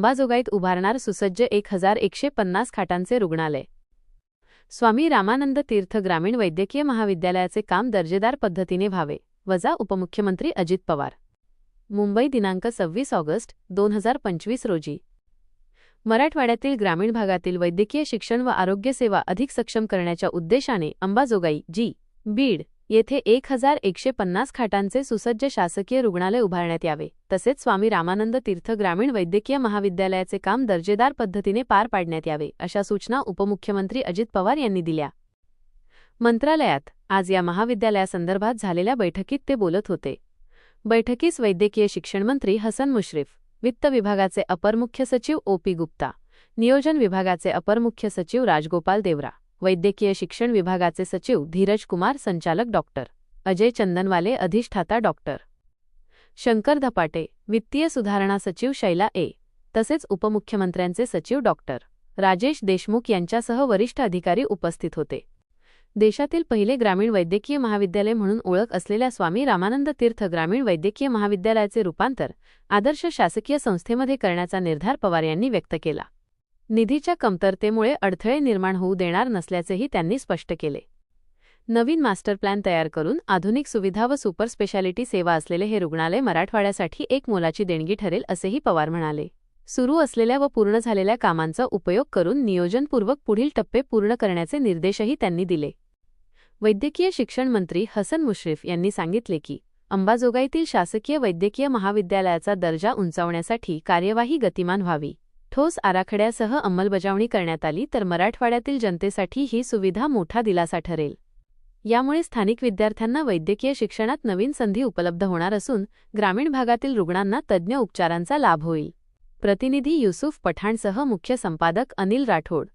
अंबाजोगाईत उभारणार सुसज्ज एक हजार एकशे पन्नास खाटांचे रुग्णालय. स्वामी रामानंद तीर्थ ग्रामीण वैद्यकीय महाविद्यालयाचे काम दर्जेदार पद्धतीने व्हावे. वजा उपमुख्यमंत्री अजित पवार. मुंबई दिनांक सव्वीस ऑगस्ट दोन हजार पंचवीस रोजी. मराठवाड्यातील ग्रामीण भागातील वैद्यकीय शिक्षण व आरोग्य सेवा अधिक सक्षम करण्याच्या उद्देशाने अंबाजोगाई जी बीड येथे एक हजार एकशे पन्नास खाटांचे सुसज्ज शासकीय रुग्णालय उभारण्यात यावे. तसेच स्वामी रामानंद तीर्थ ग्रामीण वैद्यकीय महाविद्यालयाचे काम दर्जेदार पद्धतीने पार पाडण्यात यावे अशा सूचना उपमुख्यमंत्री अजित पवार यांनी दिल्या. मंत्रालयात आज या महाविद्यालयासंदर्भात झालेल्या बैठकीत ते बोलत होते. बैठकीस वैद्यकीय शिक्षण मंत्री हसन मुश्रीफ वित्त विभागाचे अपर मुख्य सचिव ओ पी गुप्ता नियोजन विभागाचे अपर मुख्य सचिव राजगोपाल देवरा वैद्यकीय शिक्षण विभागाचे सचिव धीरज कुमार संचालक डॉक्टर अजय चंदनवाले अधिष्ठाता डॉक्टर शंकर धपाटे वित्तीय सुधारणा सचिव शैला ए. तसेच उपमुख्यमंत्र्यांचे सचिव डॉक्टर राजेश देशमुख यांच्यासह वरिष्ठ अधिकारी उपस्थित होते. देशातील पहिले ग्रामीण वैद्यकीय महाविद्यालय म्हणून ओळख असलेल्या स्वामी रामानंद तीर्थ ग्रामीण वैद्यकीय महाविद्यालयाचे रूपांतर आदर्श शासकीय संस्थेमध्ये करण्याचा निर्धार पवार यांनी व्यक्त केला. निधीच्या कमतरतेमुळे अडथळे निर्माण होऊ देणार नसल्याचेही त्यांनी स्पष्ट केले. नवीन मास्टर प्लॅन तयार करून आधुनिक सुविधा व सुपर स्पेशालिटी सेवा असलेले हे रुग्णालय मराठवाड्यासाठी एक मोलाची देणगी ठरेल असेही पवार म्हणाले. सुरू असलेल्या व पूर्ण झालेल्या कामांचा उपयोग करून नियोजनपूर्वक पुढील टप्पे पूर्ण करण्याचे निर्देशही त्यांनी दिले. वैद्यकीय शिक्षण मंत्री हसन मुश्रीफ यांनी सांगितले की अंबाजोगाईतील शासकीय वैद्यकीय महाविद्यालयाचा दर्जा उंचावण्यासाठी कार्यवाही गतिमान व्हावी. ठोस आराखड्यासह अंमलबजावणी करण्यात आली तर मराठवाड्यातील जनतेसाठी ही सुविधा मोठा दिलासा ठरेल. यामुळे स्थानिक विद्यार्थ्यांना वैद्यकीय शिक्षणात नवीन संधी उपलब्ध होणार असून ग्रामीण भागातील रुग्णांना तज्ज्ञ उपचारांचा लाभ होईल. प्रतिनिधी युसुफ पठाणसह मुख्य संपादक अनिल राठोड.